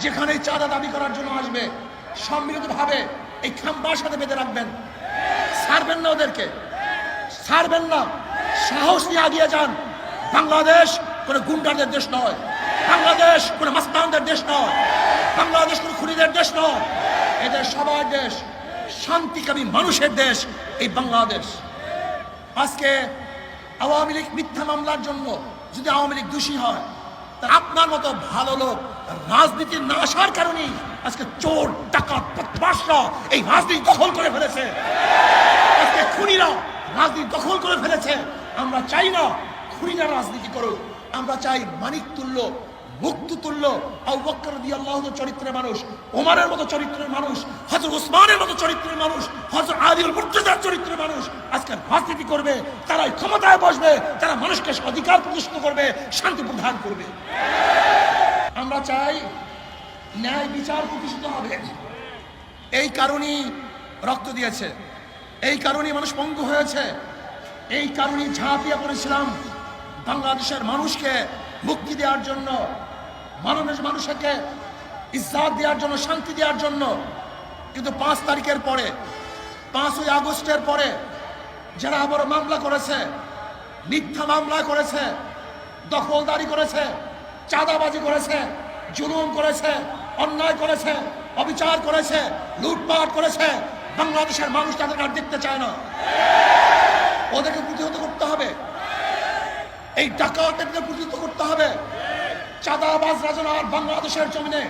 যেখানে চাঁদা দাবি করার জন্য আসবে সম্মিলিত ভাবে এই খাম্বার সাথে বেঁধে রাখবেন। ছাড়বেন না ওদেরকে। ছাড়বেন না। সাহস নিয়ে আগিয়ে যান। বাংলাদেশ কোনো গুন্ডাদের দেশ নয়। বাংলাদেশ কোনো মাস্তানদের দেশ নয়। বাংলাদেশ কোনো খুনিদের দেশ নয়। এদের সবার দেশ, শান্তিকামী মানুষের দেশ এই বাংলাদেশ। আজকে আওয়ামী লীগ মিথ্যা মামলার জন্য যদি আওয়ামী লীগ দোষী হয় আপনার মতো ভালো লোক রাজনীতি না আসার কারণেই আজকে চোর টাকা বদমাশরা এই রাজনীতি দখল করে ফেলেছে। আজকে খুনিরা রাজনীতি দখল করে ফেলেছে। আমরা চাই না খুনিরা রাজনীতি করুক। আমরা চাই মানিক তুল্য মুক্ত তুল্য চরিত্রের মানুষ ওমরের মতো চরিত্রের মানুষ, হযরত ওসমানের মতো চরিত্রের মানুষ, হযরত আলীর মুর্তজার চরিত্রের মানুষ। আজকে রাজনীতি করবে তারাই ক্ষমতায় বসবে, তারা মানুষকে অধিকার প্রতিষ্ঠিত করবে, শান্তি প্রদান করবে। আমরা চাই ন্যায় বিচার প্রতিষ্ঠিত হবে। এই কারণেই রক্ত দিয়েছে, এই কারণেই মানুষ পঙ্গু হয়েছে, এই কারণেই ঝাঁপিয়ে পড়েছিলাম বাংলাদেশের মানুষকে মুক্তি দেওয়ার জন্য। মানুষ মানুষকে ইজ্জাত দেওয়ার জন্য, শান্তি দেওয়ার জন্য। কিন্তু পাঁচ তারিখের পরে, পাঁচই আগস্টের পরে যারা আবার মামলা করেছে, মিথ্যা মামলা করেছে, দখলদারি করেছে, চাঁদাবাজি করেছে, জুলুম করেছে, অন্যায় করেছে, অবিচার করেছে, লুটপাট করেছে, বাংলাদেশের মানুষ তাদেরকে আর দেখতে চায় না। ওদেরকে প্রতিহত করতে হবে। এই ডাকাতদের প্রতিহত করতে হবে। চাঁদাবাজ রাজনা আর বাংলাদেশের জমিনে,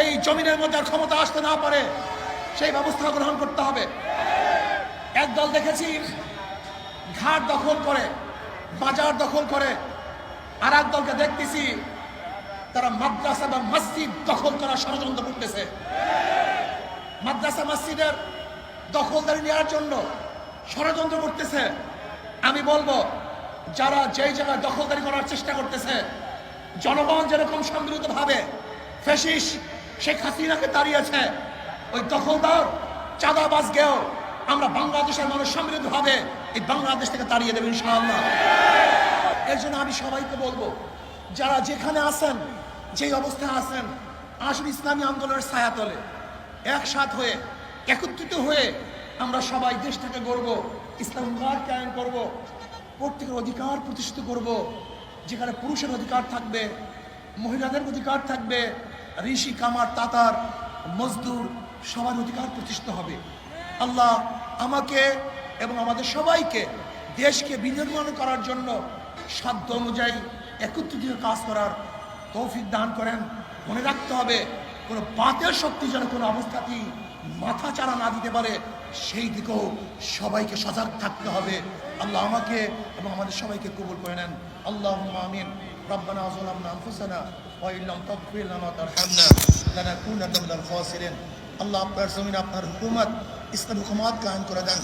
এই জমিনের মধ্যে ক্ষমতা আসতে না পারে, সেই ব্যবস্থা গ্রহণ করতে হবে। একদল দেখেছি, ঘাট দখল করে, বাজার দখল করে আর দলকে দেখতেছি, তারা মাদ্রাসা বা মসজিদ দখল করার ষড়যন্ত্র করতেছে। মাদ্রাসা মসজিদের দখলদারি নেওয়ার জন্য ষড়যন্ত্র করতেছে। আমি বলব, যারা যেই জায়গায় দখলদারি করার চেষ্টা করতেছে জনগণ যেরকম সম্মিলিত ভাবে ফেসিস শেখ হাসিনাকে দাঁড়িয়েছে, ওই দখলদার, চাঁদাবাজ গেও আমরা বাংলাদেশের মানুষ সম্মিলিত ভাবে এই বাংলাদেশ থেকে তাড়িয়ে দেবেন ইনশাআল্লাহ। এর জন্য আমি সবাইকে বলব, যারা যেখানে আছেন, যেই অবস্থায় আছেন, আসুন ইসলামী আন্দোলনের ছায়াতলে, একসাথ হয়ে, একত্রিত হয়ে আমরা সবাই দেশটাকে গড়ব ইসলাম কায়েম করব, প্রত্যেকের অধিকার প্রতিষ্ঠিত করব। যেখানে পুরুষের অধিকার থাকবে, মহিলাদের অধিকার থাকবে, ঋষি, কামার, তাতার, মজদুর, সবার অধিকার প্রতিষ্ঠিত হবে। আল্লাহ আমাকে এবং আমাদের সবাইকে দেশকে বিনির্মাণ করার জন্য সাধ্য অনুযায়ী একত্রিত কাজ করার তৌফিক দান করেন। মনে রাখতে হবে, কোনো বাতের শক্তি যেন কোনো অবস্থাতেই মাথা চারা না দিতে পারে। সেই দিকেও সবাইকে সজাগ থাকতে হবে আল্লাহ আমাকে এবং আমাদের সবাইকে কবুল করে নেন আল্লাহ আমিন ربنا ظلمنا انفسنا وان لم تغفر لنا وترحمنا لنكونن من الخاسرين আল্লাহ আপনার জমিন আপনার হুকুমত ইসলাম হুকুমত কায়েম করে দেন